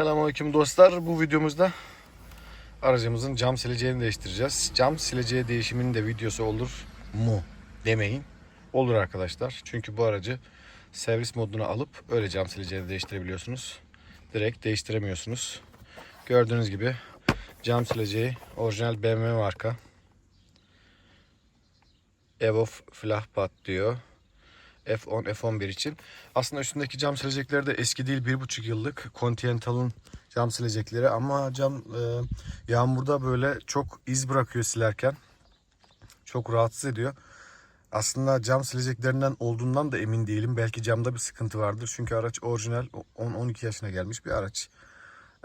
Selamünaleyküm dostlar. Bu videomuzda aracımızın cam sileceğini değiştireceğiz. Cam sileceği değişiminin de videosu olur mu demeyin. Olur arkadaşlar. Çünkü bu aracı servis moduna alıp öyle cam sileceğini değiştirebiliyorsunuz. Direkt değiştiremiyorsunuz. Gördüğünüz gibi cam sileceği orijinal BMW marka. Evo Flachbad diyor. F10, F11 için. Aslında üstündeki cam silecekleri de eski değil. 1,5 yıllık Continental'ın cam silecekleri. Ama cam e, yağmurda böyle çok iz bırakıyor silerken. Çok rahatsız ediyor. Aslında cam sileceklerinden olduğundan da emin değilim. Belki camda bir sıkıntı vardır. Çünkü araç orijinal 10-12 yaşına gelmiş bir araç.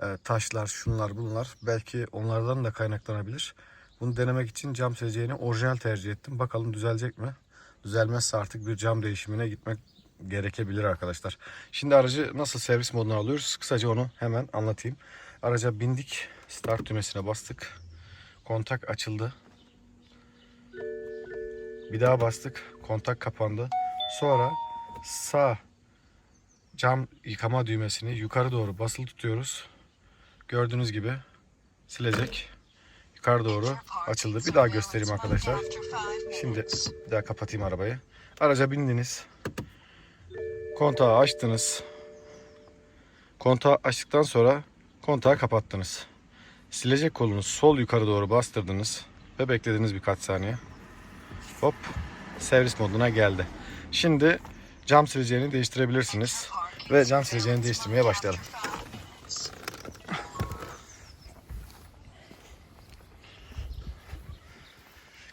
E, taşlar, şunlar, bunlar. Belki onlardan da kaynaklanabilir. Bunu denemek için cam sileceğini orijinal tercih ettim. Bakalım düzelecek mi? Düzelmezse artık bir cam değişimine gitmek gerekebilir arkadaşlar. Şimdi aracı nasıl servis moduna alıyoruz? Kısaca onu hemen anlatayım. Araca bindik. Start düğmesine bastık. Kontak açıldı. Bir daha bastık. Kontak kapandı. Sonra sağ cam yıkama düğmesini yukarı doğru basılı tutuyoruz. Gördüğünüz gibi silecek yukarı doğru açıldı. Bir daha göstereyim arkadaşlar. Şimdi bir daha kapatayım arabayı. Araca bindiniz. Kontağı açtınız. Kontağı açtıktan sonra kontağı kapattınız. Silecek kolunu sol yukarı doğru bastırdınız ve beklediniz birkaç saniye. Hop servis moduna geldi. Şimdi cam sileceğini değiştirebilirsiniz ve cam sileceğini değiştirmeye başlayalım.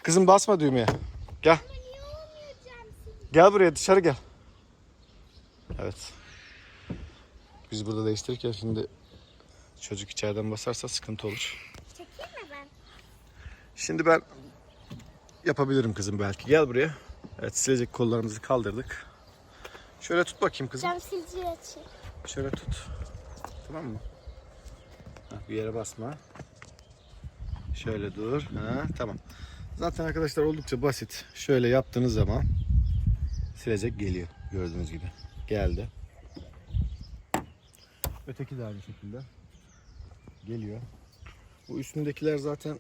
Kızım basma düğmeye. Gel. Gel buraya dışarı gel. Evet. Biz burada değiştirirken şimdi çocuk içeriden basarsa sıkıntı olur. Çekeyim mi ben? Şimdi ben yapabilirim kızım belki. Gel buraya. Evet silecek kollarımızı kaldırdık. Şöyle tut bakayım kızım. Cam siliciyi açayım. Şöyle tut. Tamam mı? Ha, bir yere basma. Şöyle dur. Ha, tamam. Zaten arkadaşlar oldukça basit. Şöyle yaptığınız zaman silecek geliyor. Gördüğünüz gibi. Geldi. Öteki de aynı şekilde. Geliyor. Bu üstündekiler zaten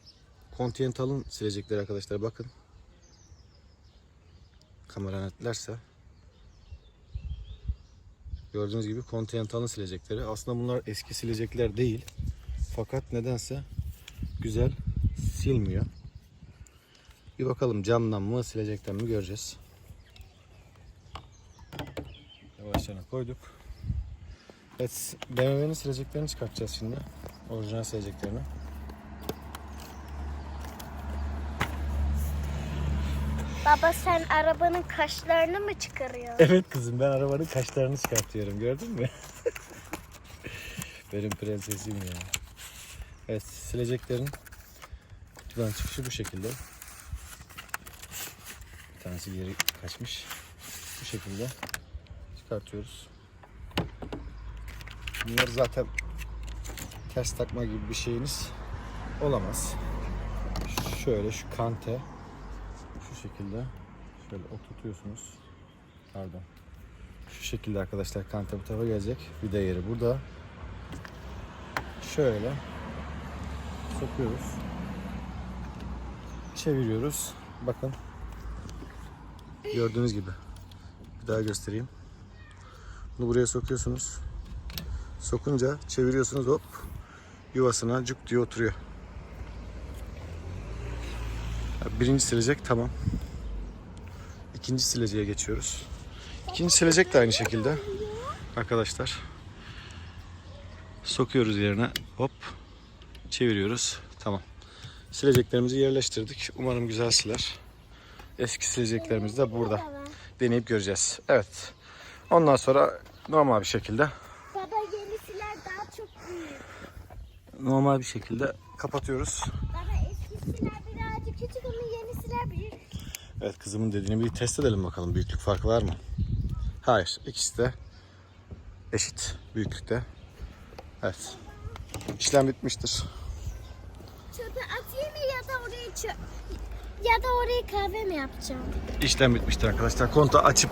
Continental'ın silecekleri arkadaşlar. Bakın. Kamera netlerse. Gördüğünüz gibi Continental'ın silecekleri. Aslında bunlar eski silecekler değil. Fakat nedense güzel silmiyor. Bir bakalım camdan mı silecekten mi göreceğiz. Yavaşça koyduk. Evet BMW'nin sileceklerini çıkartacağız şimdi. Orijinal sileceklerini. Baba sen arabanın kaşlarını mı çıkarıyorsun? Evet kızım ben arabanın kaşlarını çıkartıyorum gördün mü? Benim prensesim ya. Evet sileceklerin kutudan çıkışı bu şekilde. Tanesi geri kaçmış. Bu şekilde çıkartıyoruz. Bunlar zaten ters takma gibi bir şeyiniz olamaz. Şöyle şu kante şu şekilde şöyle oturtuyorsunuz. Pardon. Şu şekilde arkadaşlar kante bu tarafa gelecek. Vida yeri burada. Şöyle sokuyoruz. Çeviriyoruz. Bakın. Gördüğünüz gibi. Bir daha göstereyim. Bunu buraya sokuyorsunuz. Sokunca çeviriyorsunuz hop. Yuvasına cuk diye oturuyor. Birinci silecek tamam. İkinci sileceğe geçiyoruz. İkinci silecek de aynı şekilde. Arkadaşlar. Sokuyoruz yerine. Hop. Çeviriyoruz. Tamam. Sileceklerimizi yerleştirdik. Umarım güzel siler. Eski sileceklerimiz de burada. Deneyip göreceğiz. Evet. Ondan sonra normal bir şekilde Baba yenisiler daha çok büyük. normal bir şekilde kapatıyoruz. Baba eskisiler birazcık küçük ama yenisiler büyük. Evet kızımın dediğini bir test edelim bakalım. Büyüklük farkı var mı? Hayır. ikisi de eşit büyüklükte. Evet. İşlem bitmiştir. Çöpe atayım mı ya da oraya çöp... Ya da oraya kahve mi yapacağım? İşlem bitmiştir arkadaşlar. Kontağı açıp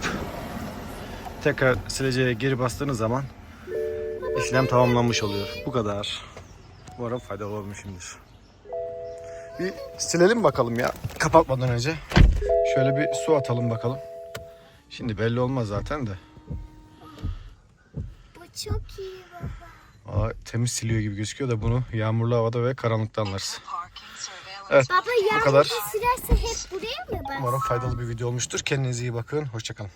tekrar sileceğe geri bastığınız zaman işlem tamamlanmış oluyor. Bu kadar. Umarım faydalı olmuşumdur. Bir silelim bakalım ya kapatmadan önce. Şöyle bir su atalım bakalım. Şimdi belli olmaz zaten de. Bu çok iyi baba. Aa, temiz siliyor gibi gözüküyor da bunu yağmurlu havada ve karanlıkta anlarız. Evet Baba yağmur kadar. sürerse hep buraya mı bas? Umarım faydalı bir video olmuştur. Kendinize iyi bakın. Hoşçakalın.